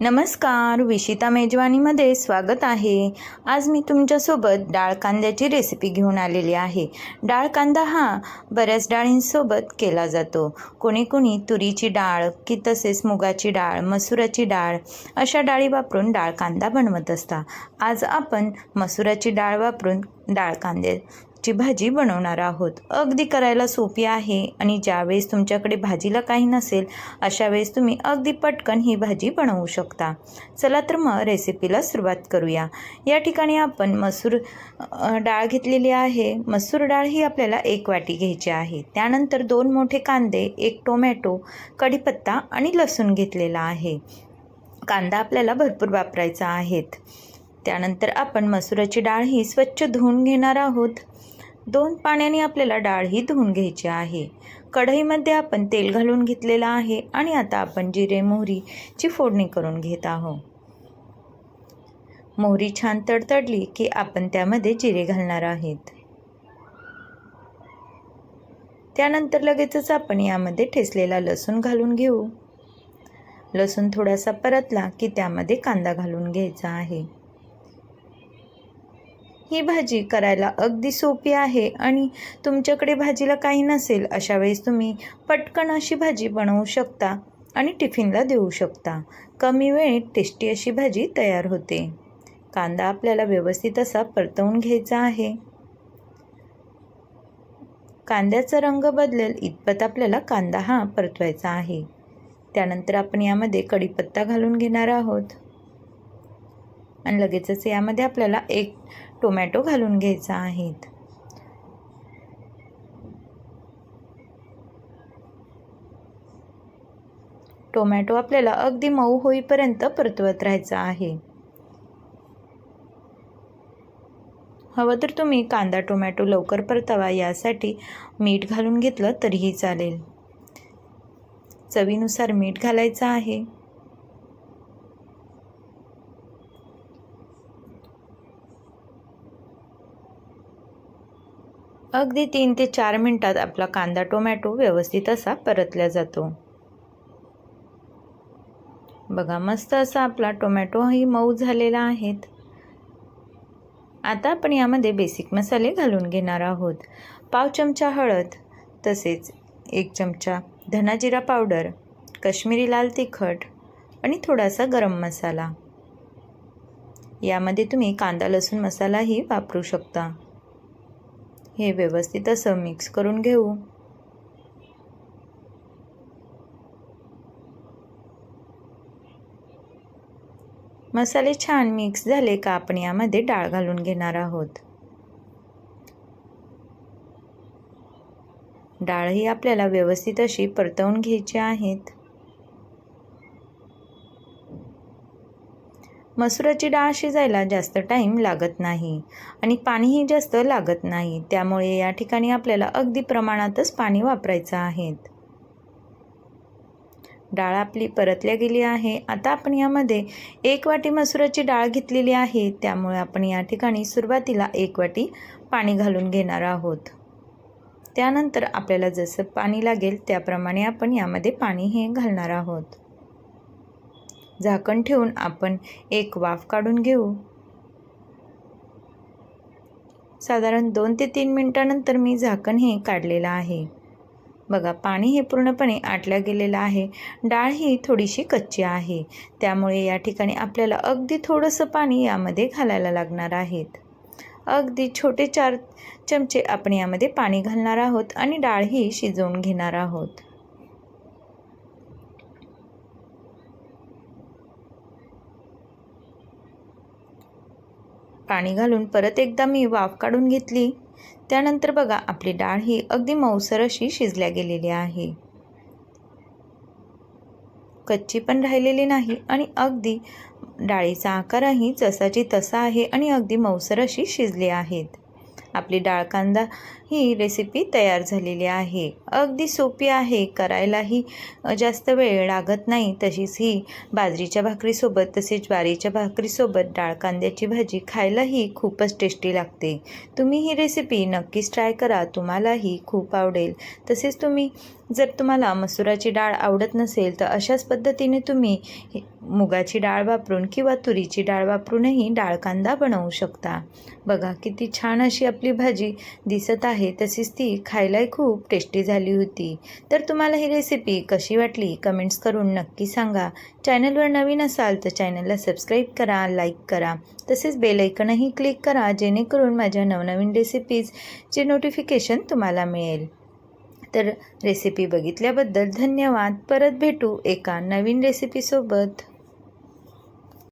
नमस्कार विशिता मेजवानीमध्ये स्वागत आहे. आज मी तुमच्यासोबत डाळ कांद्याची रेसिपी घेऊन आलेली आहे. डाळ कांदा हा बऱ्याच डाळींसोबत केला जातो. कोणी कोणी तुरीची डाळ की तसेच मुगाची डाळ मसुराची डाळ अशा डाळी वापरून डाळ कांदा बनवत असता आज आपण मसुराची डाळ वापरून डाळ कांदे ची भाजी बनवणार आहोत. अगदी करायला सोपी आहे आणि ज्यावेळेस तुमच्याकडे भाजीला काही नसेल अशा वेळेस तुम्ही अगदी पटकन ही भाजी बनवू शकता. चला तर मग रेसिपीला सुरुवात करूया. या ठिकाणी आपण मसूर डाळ घेतलेली आहे. मसूर डाळ ही आपल्याला एक वाटी घ्यायची आहे. त्यानंतर दोन मोठे कांदे एक टोमॅटो कढीपत्ता आणि लसूण घेतलेला आहे. कांदा आपल्याला भरपूर वापरायचा आहेत. त्यानंतर आपण मसुराची डाळ ही स्वच्छ धुवून घेणार आहोत. दोन पाण्याने आपल्याला डाळ ही धुवून घ्यायची आहे. कढईमध्ये आपण तेल घालून घेतलेलं आहे आणि आता आपण जिरे मोहरीची फोडणी करून घेत आहोत. मोहरी छान तडतडली की आपण त्यामध्ये जिरे घालणार आहेत. त्यानंतर लगेचच आपण यामध्ये ठेचलेला लसूण घालून घेऊ. लसूण थोडासा परतला की त्यामध्ये कांदा घालून घ्यायचा आहे. ही भाजी करायला अगदी सोपी आहे आणि तुमच्याकडे भाजीला काही नसेल अशा वेळेस तुम्ही पटकन अशी भाजी बनवू शकता आणि टिफिनला देऊ शकता. कमी वेळेत टेस्टी अशी भाजी तयार होते. कांदा आपल्याला व्यवस्थित असा परतवून घ्यायचा आहे. कांद्याचा रंग बदलेल इतपत आपल्याला कांदा हा परतवायचा आहे. त्यानंतर आपण यामध्ये कढीपत्ता घालून घेणार आहोत. आणि लगेचच यामध्ये आपल्याला एक टोमॅटो घालून घ्यायचा आहेत. टोमॅटो आपल्याला अगदी मऊ होईपर्यंत परतवत राहायचा आहे. हवं तर तुम्ही कांदा टोमॅटो लवकर परतावा यासाठी मीठ घालून घेतलं तरीही चालेल. चवीनुसार मीठ घालायचं आहे. अगदी तीन ते चार मिनटात आपला कांदा टोमॅटो व्यवस्थित असा परतला जातो. बघा मस्त असा आपला टोमॅटोही मऊ झालेला आहेत. आता आपण यामध्ये बेसिक मसाले घालून घेणार आहोत. पाव चमचा हळद तसेच एक चमचा धनाजिरा पावडर कश्मीरी लाल तिखट आणि थोडासा गरम मसाला. यामध्ये तुम्ही कांदा लसूण मसालाही वापरू शकता. हे व्यवस्थित असं मिक्स करून घेऊ. मसाले छान मिक्स झाले का आपण यामध्ये डाळ घालून घेणार आहोत. डाळ ही आपल्याला व्यवस्थित अशी परतवून घ्यायची आहेत. मसुराची डाळ शिजायला जास्त टाईम लागत नाही आणि पाणीही जास्त लागत नाही. त्यामुळे या ठिकाणी आपल्याला अगदी प्रमाणातच पाणी वापरायचं आहे. डाळ आपली परतल्या गेली आहे. आता आपण यामध्ये एक वाटी मसुराची डाळ घेतलेली आहे. त्यामुळे आपण या ठिकाणी सुरुवातीला एक वाटी पाणी घालून घेणार आहोत. त्यानंतर आपल्याला जसं पाणी लागेल त्याप्रमाणे आपण यामध्ये पाणी हे घालणार आहोत. झाकण ठेवून आपण एक वाफ काढून घेऊ. साधारण दोन ते तीन मिनटानंतर मी झाकण हे काढलेलं आहे. बघा पाणी हे पूर्णपणे आटलं गेलेलं आहे. डाळ ही थोडीशी कच्ची आहे. त्यामुळे या ठिकाणी आपल्याला अगदी थोडंसं पाणी यामध्ये घालायला लागणार आहेत. अगदी छोटे चार चमचे आपण यामध्ये पाणी घालणार आहोत आणि डाळ ही शिजवून घेणार आहोत. पाणी घालून परत एकदा मी वाफ काढून घेतली. त्यानंतर बघा आपली डाळ ही अगदी मऊसर अशी शिजल्या गेलेली आहे. कच्ची पण राहिलेली नाही आणि अगदी डाळीचा आकारही जसाची तसा आहे आणि अगदी मऊसर अशी शिजली आहेत. आपली डाळ कांदा ही रेसिपी तयार झालेली आहे. अगदी सोपी आहे. करायलाही जास्त वेळ लागत नाही. तशीच ही बाजरीच्या भाकरीसोबत तसेच ज्वारीच्या भाकरीसोबत डाळ कांद्याची भाजी खायलाही खूपच टेस्टी लागते. तुम्ही ही रेसिपी नक्कीच ट्राय करा. तुम्हालाही खूप आवडेल. तसेच तुम्ही जर तुम्हाला मसुराची डाळ आवडत नसेल तर अशाच पद्धतीने तुम्ही मुगाची डाळ वापरून किंवा तुरीची डाळ वापरूनही डाळ कांदा बनवू शकता. बघा किती छान अशी आपली भाजी दिसत आहे. आहे तशीच ती खायलाही खूप टेस्टी झाली होती. तर तुम्हाला ही रेसिपी कशी वाटली कमेंट्स करून नक्की सांगा. चॅनलवर नवीन असाल तर चॅनलला सबस्क्राईब करा लाईक करा. तसेच बेलायकनही क्लिक करा जेणेकरून माझ्या नवनवीन रेसिपीजचे नोटिफिकेशन तुम्हाला मिळेल. तर रेसिपी बघितल्याबद्दल धन्यवाद. परत भेटू एका नवीन रेसिपीसोबत